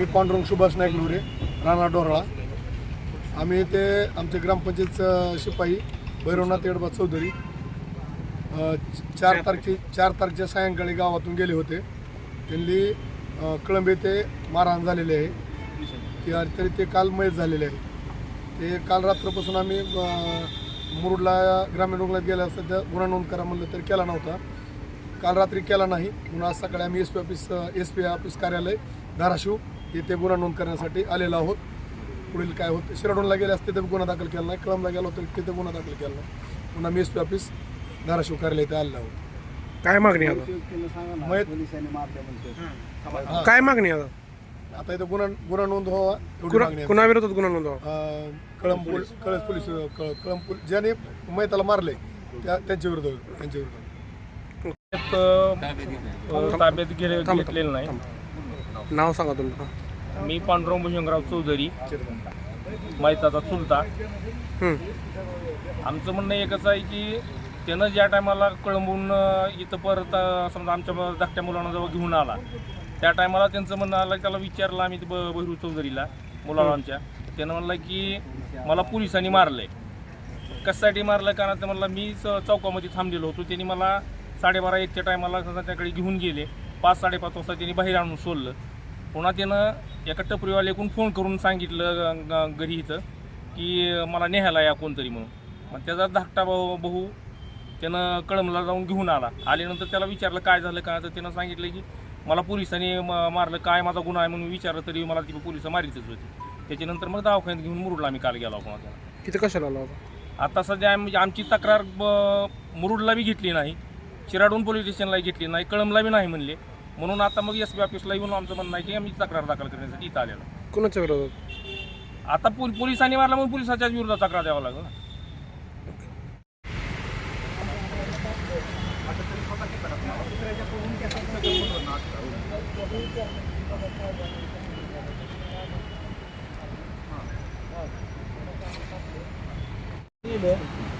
मी पांडुरंग सुभाष नाईक लोरे राणा डोरळा आम्ही ते आमचे ग्रामपंचायत शिपाई भैरवनाथ येडबा चौधरी. चार तारखे चार तारखेच्या सायंकाळी गावातून गेले होते. त्यांनी कळंब कळंबे ते मारहाण झालेले आहे. ते तरी ते काल मयत झालेले आहे ते काल रात्रपासून आम्ही मुरुडला ग्रामीण रुग्णालयात गेल्या सध्या गुन्हा नोंद करा म्हणलं तरी केला नव्हता. काल रात्री केला नाही. म्हणून आज सकाळी आम्ही S P office S P office कार्यालय धाराशिव येथे गुन्हा नोंद करण्यासाठी आलेलो आहोत. पुढील काय होतं? शिराडोनला गेले असते तर गुन्हा दाखल केला नाही. कळमला गेलो तर तिथे गुन्हा दाखल केला नाही. पुन्हा मी एस पी ऑफिस धाराशिव कार्यालय इथे आलेलो आहोत. काय मागणी आता? काय मागणी आता? आता इथं गुन्हा गुन्हा नोंद व्हावा एवढी कुणा मागणी आहे. कुणाविरोधात गुन्हा नोंदवा अं, कळंब पोलीस कळस पोलीस कळ- कळंब पोलीस ज्याने मयताला मारले त्या त्यांच्या विरुद्ध त्यांच्या विरुद्ध. अ, ताब्यात गेले घेतलेलं नाही. नाव सांगा तुमचं. मी पांडुरंग भुजंगराव चौधरी मैताचा चुलता. हं. आमचं म्हणणं एकच आहे की त्यानं ज्या टायमाला कळंबून अ, इथं परत अ, समजा आमच्या ब- धाकट्या मुलांना जेव्हा घेऊन आला त्या टायमाला त्यांचं म्हणणं आलं त्याला विचारलं आम्ही ब बहिरू चौधरीला मुलाला आमच्या त्यानं म्हणलं की मला पोलिसांनी मारलंय. कशासाठी मारलं? कारण ते म्हणलं मी च- चौकामध्ये थांबलेलो होतो. त्यांनी मला साडेबारा एकच्या टायमाला त्याकडे घेऊन गेले. पाच साडेपाच वाजता त्यांनी बाहेर आणून सोडलं. पुन्हा त्यानं एका टपरीवाल्याकडून फोन करून सांगितलं घरी इथं की मला नेहायला या कोणतरी म्हणून. मग त्याचा धाकटा भाऊ भाऊ त्यानं कळमला जाऊन घेऊन आला. आल्यानंतर त्याला विचारलं काय झालं काय तर त्यानं सांगितलं की मला पोलिसांनी म- मारलं काय माझा गुन्हा आहे? म्हणून विचारलं तरी मला ती पोलीस मारितच होती. त्याच्यानंतर मग दवाखान्यात घेऊन मुरुडला आम्ही काल गेलो पुन्हा त्याला किती कशाला आला होता? आता सध्या आम्ही आमची तक्रार मुरुडला बी घेतली नाही. शिराडून पोलीस स्टेशनला घेतली नाही. कळमला बी नाही म्हणले. म्हणून आता मग एस बी ऑफिसला येऊन आमचं म्हणणं आहे की आम्ही तक्रार दाखल करण्यासाठी इथं आलेलो. कुणाच्या विरोधात? आता पोल- पोलिसांनी मारला म्हणून पोलिसाच्याच विरोधात तक्रार द्यावं लागेल. ना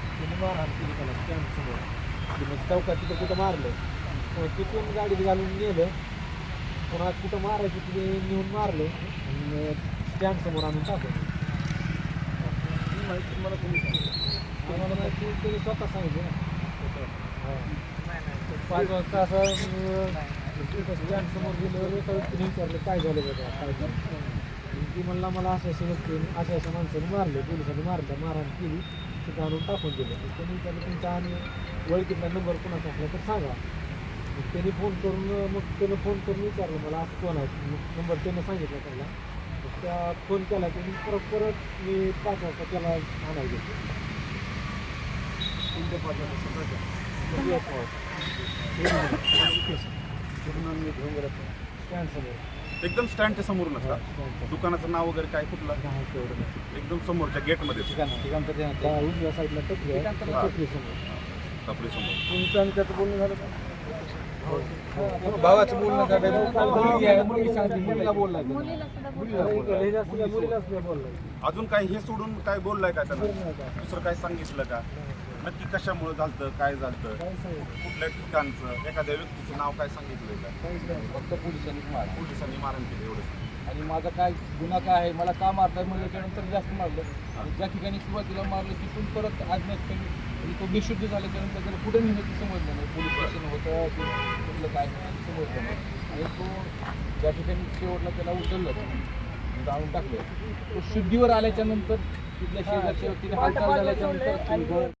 त्यांनी मारहाण केली त्याला स्टँड म्हणजे मग चौकात तिथं कुठं मारलं? मग तिथून गाडीत घालून नेलं. पुन्हा कुठं मारायचं तिथे नेऊन मारलं. आणि स्टँड आणून टाकलं. ही माहिती मला कोणी सांगितलं? आम्हाला माहिती त्यांनी स्वतः सांगितलं ना. पाच वाजता असं स्टँड समोर गेल्यावर एका व्यक्तीने विचारलं काय झालं बघा काय झालं? ती म्हणला मला अशा अशा व्यक्तीने अशा अशा माणसाने मारले पोलिसांनी मारलं मारहाण केली. तिथं आणून टाकून दिलं. त्यांनी विचारलं तुमचा आणि ओळखीतला नंबर कोणाचा असला तर सांगा. मग त्यांनी फोन करून मग त्यानं फोन करून विचारलं मला असं कोण आहे? मग नंबर त्यानं सांगितला त्याला. मग त्या फोन केला त्यांनी परत परत मी पाच वाजता त्याला आणायला गेलो तीन ते पाच वाजता सकाळच्या. मग येत नव्हता. पूर्ण मी घेऊन गेलो स्टँड समोर एकदम स्टँडच्या समोरूनच का स्टँडच्या दुकानाचं नाव वगैरे काय कुठलं. एकदम समोरच्या गेटमध्ये. टपरी टपरी समोर. आपली समोर. तुमचं आणि त्याचं बोलणं झालं का? भावाचं बोलणं अजून काय हे सोडून काय बोललाय का त्यानं दुसरं काय सांगितलं का? नक्की कशामुळे झालं काय झालं कुठल्या ठिकाणचं एखाद्या व्यक्तीचं नाव काय सांगितलंय का? फक्त पोलिसांनी मार पोलिसांनी मारण केलं एवढं. आणि माझा काय गुन्हा काय आहे मला का मारताय म्हणलं त्यानंतर जास्त मारलं. आणि ज्या ठिकाणी सुरुवातीला मारलं तिथून परत आज्ञात आणि तो बेशुद्ध झाल्याच्यानंतर त्याला पुढे नेलं ते समजलं नाही. पोलीस स्टेशन होतं की कुठलं काय नाही समजलं नाही. आणि तो ज्या ठिकाणी शेवटला त्याला उचललं जाळून टाकलं तो शुद्धीवर आल्याच्यानंतर तिथल्या शेजारच्या व्यक्तीने हालचाल झाल्याच्या